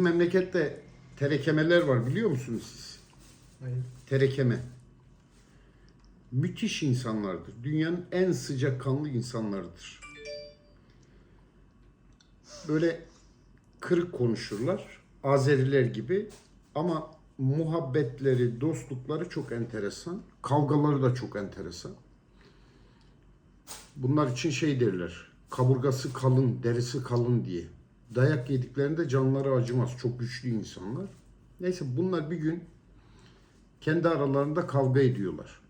Bizim memlekette terekemeler var biliyor musunuz siz? Hayır. Terekeme. Müthiş insanlardır. Dünyanın en sıcakkanlı insanlarıdır. Böyle kırık konuşurlar. Azeriler gibi. Ama muhabbetleri, dostlukları çok enteresan. Kavgaları da çok enteresan. Bunlar için şey derler. Kaburgası kalın, derisi kalın diye. Dayak yediklerinde canları acımaz. Çok güçlü insanlar. Neyse bunlar bir gün kendi aralarında kavga ediyorlar.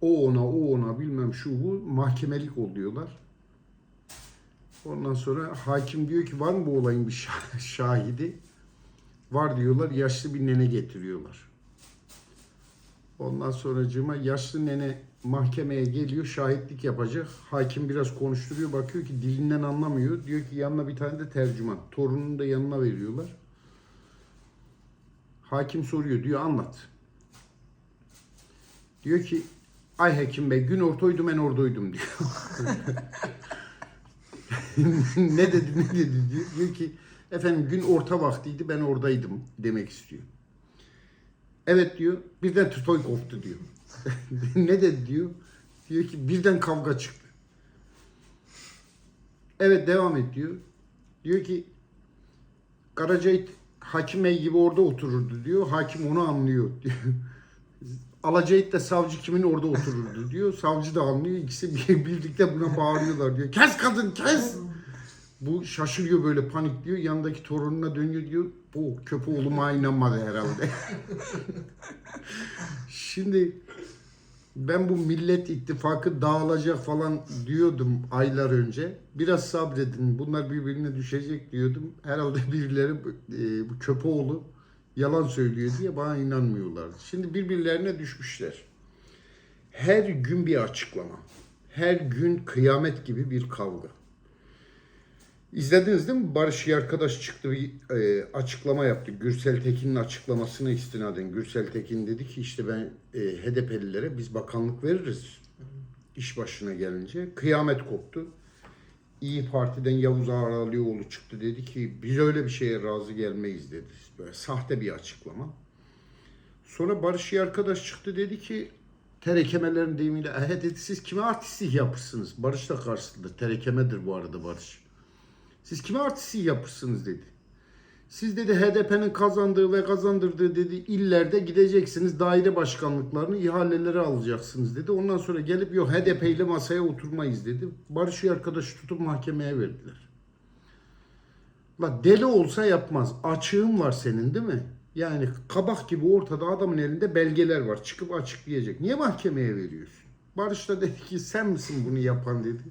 O ona, o ona bilmem şu bu mahkemelik oluyorlar. Ondan sonra hakim diyor ki var mı bu olayın bir şah- şahidi? Var diyorlar yaşlı bir nene getiriyorlar. Ondan sonracığıma yaşlı nene mahkemeye geliyor şahitlik yapacak. Hakim biraz konuşturuyor bakıyor ki dilinden anlamıyor. Diyor ki yanına bir tane de tercüman. Torununu da yanına veriyorlar. Hakim soruyor diyor anlat. Diyor ki ay hekim bey gün ortaydı ben oradaydım diyor. ne dedi ne dedi diyor. Diyor ki efendim gün orta vaktiydi ben oradaydım demek istiyor. Evet diyor birden tütoy koptu diyor. ne dedi diyor. Diyor ki birden kavga çıktı. Evet devam et diyor. Diyor ki Karacahit Hakim Bey gibi orada otururdu diyor. Hakim onu anlıyor diyor. Alacahit de savcı kimin orada otururdu diyor. Savcı da anlıyor. İkisi bir, birlikte buna bağırıyorlar diyor. Kes kadın kes! Bu şaşırıyor böyle panikliyor. Yanındaki torununa dönüyor diyor. Bu köpeğoğluma inanmadı herhalde. Şimdi ben bu millet ittifakı dağılacak falan diyordum aylar önce. Biraz sabredin bunlar birbirine düşecek diyordum. Herhalde birileri e, bu Köpoğlu yalan söylüyor diye bana inanmıyorlardı. Şimdi birbirlerine düşmüşler. Her gün bir açıklama. Her gün kıyamet gibi bir kavga. İzlediniz değil mi? Barış arkadaş çıktı bir e, açıklama yaptı. Gürsel Tekin'in açıklamasına istinaden. Gürsel Tekin dedi ki işte ben e, HDP'lilere biz bakanlık veririz. iş başına gelince. Kıyamet koptu. İyi Parti'den Yavuz Ağralioğlu çıktı dedi ki biz öyle bir şeye razı gelmeyiz dedi. Böyle sahte bir açıklama. Sonra Barış arkadaş çıktı dedi ki terekemelerin deyimiyle "E, dedi siz kime artistlik yapırsınız? Barış da karşısında. Terekemedir bu arada Barış. Siz kime artistlik yapırsınız dedi. Siz dedi HDP'nin kazandığı ve kazandırdığı dedi illerde gideceksiniz daire başkanlıklarını ihaleleri alacaksınız dedi. Ondan sonra gelip yok HDP ile masaya oturmayız dedi. Barış arkadaşı tutup mahkemeye verdiler. La deli olsa yapmaz. Açığın var senin değil mi? Yani kabak gibi ortada adamın elinde belgeler var. Çıkıp açıklayacak. Niye mahkemeye veriyorsun? Barış da dedi ki sen misin bunu yapan dedi.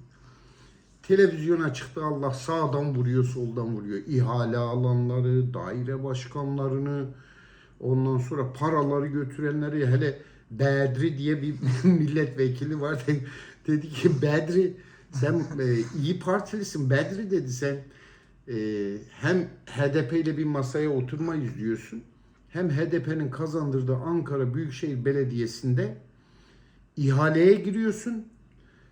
Televizyona çıktı Allah sağdan vuruyor soldan vuruyor. İhale alanları, daire başkanlarını, ondan sonra paraları götürenleri hele Bedri diye bir milletvekili var. dedi ki Bedri sen e, iyi partilisin Bedri dedi sen e, hem HDP ile bir masaya oturmayız diyorsun. Hem HDP'nin kazandırdığı Ankara Büyükşehir Belediyesi'nde ihaleye giriyorsun.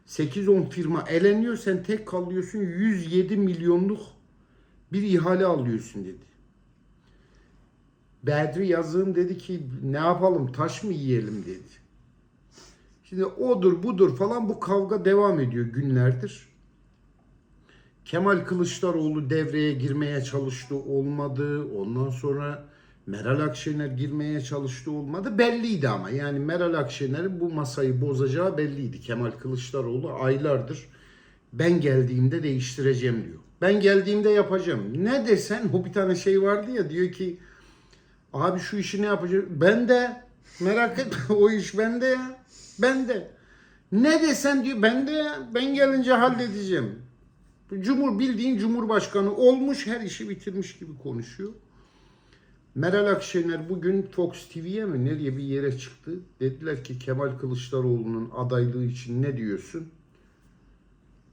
8-10 firma eleniyor sen tek kalıyorsun 107 milyonluk bir ihale alıyorsun dedi. Bedri yazığım dedi ki ne yapalım taş mı yiyelim dedi. Şimdi odur budur falan bu kavga devam ediyor günlerdir. Kemal Kılıçdaroğlu devreye girmeye çalıştı olmadı. Ondan sonra Meral Akşener girmeye çalıştı olmadı. Belliydi ama yani Meral Akşener'in bu masayı bozacağı belliydi. Kemal Kılıçdaroğlu aylardır ben geldiğimde değiştireceğim diyor. Ben geldiğimde yapacağım. Ne desen o bir tane şey vardı ya diyor ki abi şu işi ne yapacağım? Ben de merak etme o iş bende ya. Bende. Ne desen diyor ben de ya. Ben gelince halledeceğim. Cumhur bildiğin cumhurbaşkanı olmuş her işi bitirmiş gibi konuşuyor. Meral Akşener bugün Fox TV'ye mi nereye bir yere çıktı. Dediler ki Kemal Kılıçdaroğlu'nun adaylığı için ne diyorsun?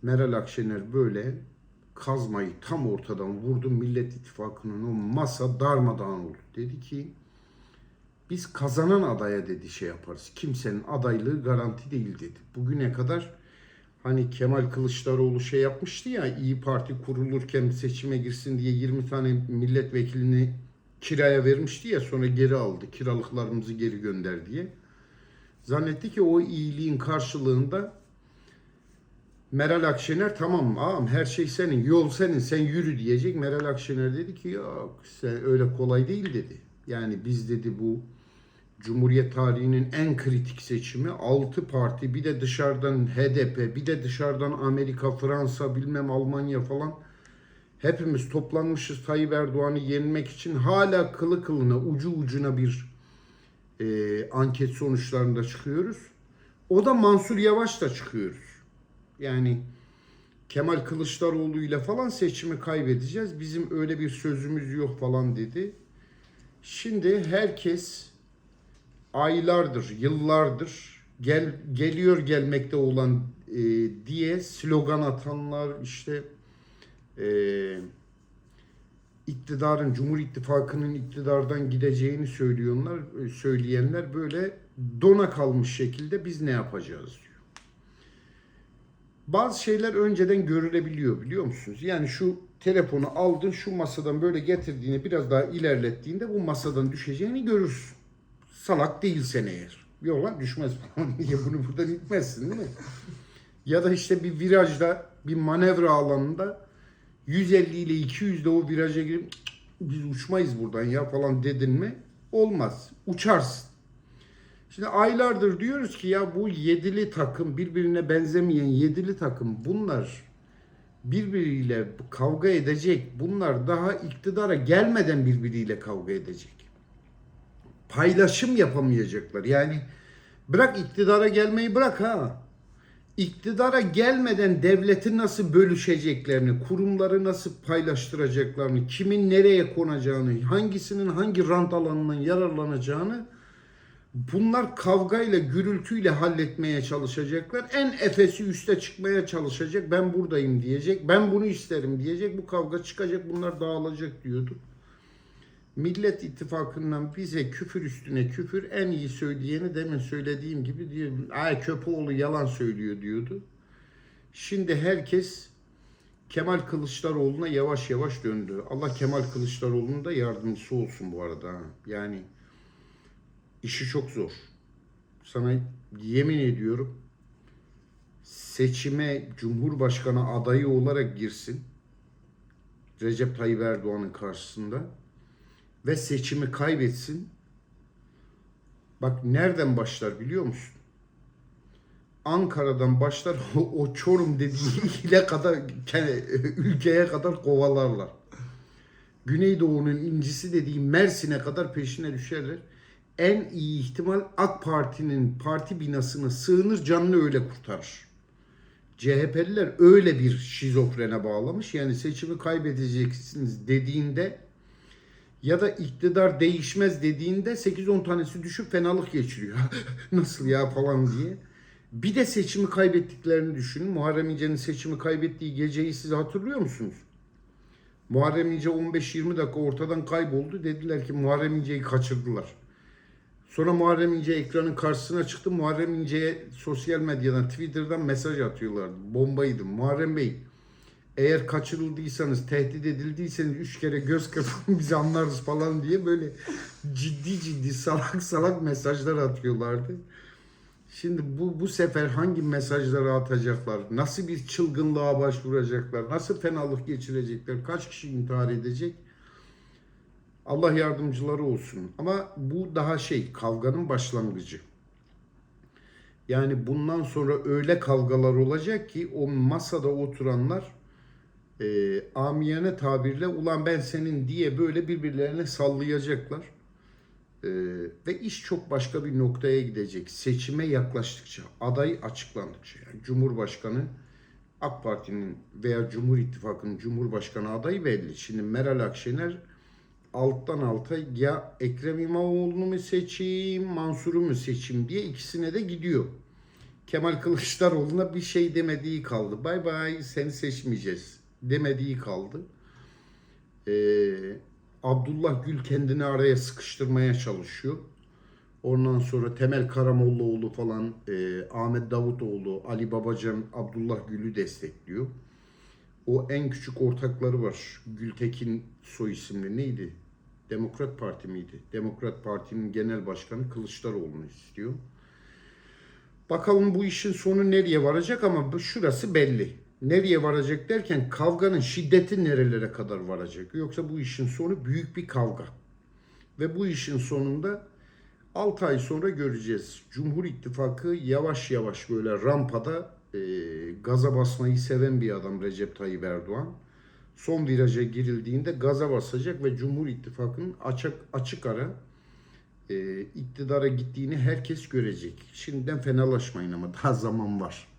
Meral Akşener böyle kazmayı tam ortadan vurdu. Millet İttifakı'nın o masa darmadağın oldu. Dedi ki biz kazanan adaya dedi şey yaparız. Kimsenin adaylığı garanti değil dedi. Bugüne kadar Hani Kemal Kılıçdaroğlu şey yapmıştı ya İyi Parti kurulurken seçime girsin diye 20 tane milletvekilini kiraya vermişti ya sonra geri aldı. Kiralıklarımızı geri gönder diye. Zannetti ki o iyiliğin karşılığında Meral Akşener tamam ağam her şey senin, yol senin, sen yürü diyecek. Meral Akşener dedi ki yok sen öyle kolay değil dedi. Yani biz dedi bu Cumhuriyet tarihinin en kritik seçimi 6 parti bir de dışarıdan HDP bir de dışarıdan Amerika, Fransa bilmem Almanya falan hepimiz toplanmışız Tayyip Erdoğan'ı yenmek için hala kılı kılına ucu ucuna bir e, anket sonuçlarında çıkıyoruz. O da Mansur Yavaş'ta çıkıyoruz. Yani Kemal Kılıçdaroğlu ile falan seçimi kaybedeceğiz. Bizim öyle bir sözümüz yok falan dedi. Şimdi herkes aylardır, yıllardır gel geliyor gelmekte olan e, diye slogan atanlar işte e, iktidarın Cumhur İttifakı'nın iktidardan gideceğini söylüyorlar, e, söyleyenler böyle dona kalmış şekilde biz ne yapacağız diyor. Bazı şeyler önceden görülebiliyor biliyor musunuz? Yani şu telefonu aldın şu masadan böyle getirdiğini biraz daha ilerlettiğinde bu masadan düşeceğini görürsün. Salak değilsen eğer. Yok lan düşmez falan diye bunu buradan itmezsin değil mi? Ya da işte bir virajda bir manevra alanında 150 ile 200 de o viraja girip "Cık, biz uçmayız buradan ya falan dedin mi? Olmaz. Uçarsın. Şimdi aylardır diyoruz ki ya bu yedili takım birbirine benzemeyen yedili takım bunlar birbiriyle kavga edecek. Bunlar daha iktidara gelmeden birbiriyle kavga edecek. Paylaşım yapamayacaklar. Yani bırak iktidara gelmeyi bırak ha. İktidara gelmeden devleti nasıl bölüşeceklerini, kurumları nasıl paylaştıracaklarını, kimin nereye konacağını, hangisinin hangi rant alanından yararlanacağını bunlar kavgayla, gürültüyle halletmeye çalışacaklar. En efesi üste çıkmaya çalışacak. Ben buradayım diyecek. Ben bunu isterim diyecek. Bu kavga çıkacak. Bunlar dağılacak diyordu. Millet İttifakı'ndan bize küfür üstüne küfür en iyi söyleyeni demin söylediğim gibi diyor. Ay Köpoğlu yalan söylüyor diyordu. Şimdi herkes Kemal Kılıçdaroğlu'na yavaş yavaş döndü. Allah Kemal Kılıçdaroğlu'nun da yardımcısı olsun bu arada. Yani işi çok zor. Sana yemin ediyorum seçime Cumhurbaşkanı adayı olarak girsin. Recep Tayyip Erdoğan'ın karşısında ve seçimi kaybetsin. Bak nereden başlar biliyor musun? Ankara'dan başlar o, Çorum dediği ile kadar ke- ülkeye kadar kovalarlar. Güneydoğu'nun incisi dediği Mersin'e kadar peşine düşerler. En iyi ihtimal AK Parti'nin parti binasına sığınır canını öyle kurtarır. CHP'liler öyle bir şizofrene bağlamış. Yani seçimi kaybedeceksiniz dediğinde ya da iktidar değişmez dediğinde 8-10 tanesi düşüp fenalık geçiriyor. Nasıl ya falan diye. Bir de seçimi kaybettiklerini düşünün. Muharrem İnce'nin seçimi kaybettiği geceyi siz hatırlıyor musunuz? Muharrem İnce 15-20 dakika ortadan kayboldu. Dediler ki Muharrem İnce'yi kaçırdılar. Sonra Muharrem İnce ekranın karşısına çıktı. Muharrem İnce'ye sosyal medyadan, Twitter'dan mesaj atıyorlardı. Bombaydı. Muharrem Bey eğer kaçırıldıysanız, tehdit edildiyseniz üç kere göz kırpın biz anlarız falan diye böyle ciddi ciddi salak salak mesajlar atıyorlardı. Şimdi bu bu sefer hangi mesajları atacaklar? Nasıl bir çılgınlığa başvuracaklar? Nasıl fenalık geçirecekler? Kaç kişi intihar edecek? Allah yardımcıları olsun. Ama bu daha şey kavganın başlangıcı. Yani bundan sonra öyle kavgalar olacak ki o masada oturanlar e, amiyane tabirle ulan ben senin diye böyle birbirlerine sallayacaklar. E, ve iş çok başka bir noktaya gidecek. Seçime yaklaştıkça, aday açıklandıkça yani Cumhurbaşkanı AK Parti'nin veya Cumhur İttifakı'nın Cumhurbaşkanı adayı belli. Şimdi Meral Akşener alttan alta ya Ekrem İmamoğlu'nu mu seçeyim, Mansur'u mu seçeyim diye ikisine de gidiyor. Kemal Kılıçdaroğlu'na bir şey demediği kaldı. Bay bay seni seçmeyeceğiz demediği kaldı. Ee, Abdullah Gül kendini araya sıkıştırmaya çalışıyor. Ondan sonra Temel Karamollaoğlu falan, e, Ahmet Davutoğlu, Ali Babacan, Abdullah Gül'ü destekliyor. O en küçük ortakları var. Gültekin soy isimli neydi? Demokrat Parti miydi? Demokrat Parti'nin genel başkanı Kılıçdaroğlu'nu istiyor. Bakalım bu işin sonu nereye varacak ama şurası belli. Nereye varacak derken kavganın şiddeti nerelere kadar varacak? Yoksa bu işin sonu büyük bir kavga. Ve bu işin sonunda 6 ay sonra göreceğiz. Cumhur İttifakı yavaş yavaş böyle rampada e, gaza basmayı seven bir adam Recep Tayyip Erdoğan. Son viraja girildiğinde gaza basacak ve Cumhur İttifakı'nın açık, açık ara e, iktidara gittiğini herkes görecek. Şimdiden fenalaşmayın ama daha zaman var.